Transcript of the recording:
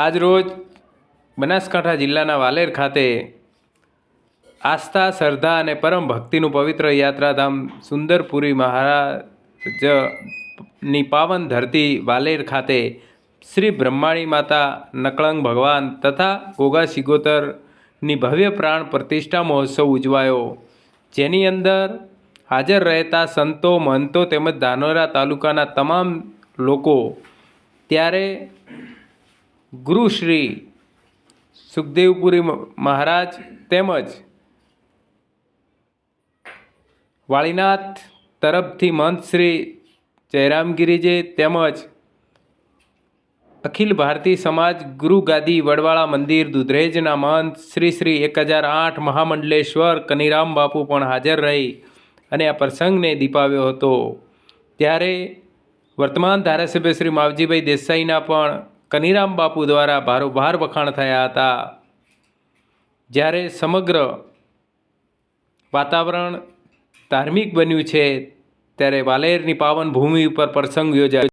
આજરોજ બનાસકાંઠા જિલ્લાના વાલેર ખાતે આસ્થા, શ્રદ્ધા અને પરમ ભક્તિનું પવિત્ર યાત્રાધામ સુંદરપુરી મહારાજની પાવન ધરતી વાલેર ખાતે શ્રી બ્રહ્માણી માતા નકળંગ ભગવાન તથા ગોગા સિગોતરની ભવ્ય પ્રાણ પ્રતિષ્ઠા મહોત્સવ ઉજવાયો. જેની અંદર હાજર રહેતા સંતો, મહંતો તેમજ ધાનોરા તાલુકાના તમામ લોકો ત્યારે ગુરુશ્રી સુખદેવપુરી મહારાજ તેમજ વાળીનાથ તરફથી મંત શ્રી જયરામગીરીજી તેમજ અખિલ ભારતીય સમાજ ગુરુ ગાદી વડવાળા મંદિર દુધરેજના મહંત શ્રી શ્રી એક હજાર આઠ મહામંડલેશ્વર કનીરામ બાપુ પણ હાજર રહી અને આ પ્રસંગને દીપાવ્યો હતો. ત્યારે વર્તમાન ધારાસભ્ય શ્રી માવજીભાઈ દેસાઈના પણ કનીરામ બાપુ દ્વારા ભારોભાર વખાણ થયા હતા. જ્યારે સમગ્ર વાતાવરણ ધાર્મિક બન્યું છે, ત્યારે વાલેરની પાવન ભૂમિ ઉપર પ્રસંગ યોજાયો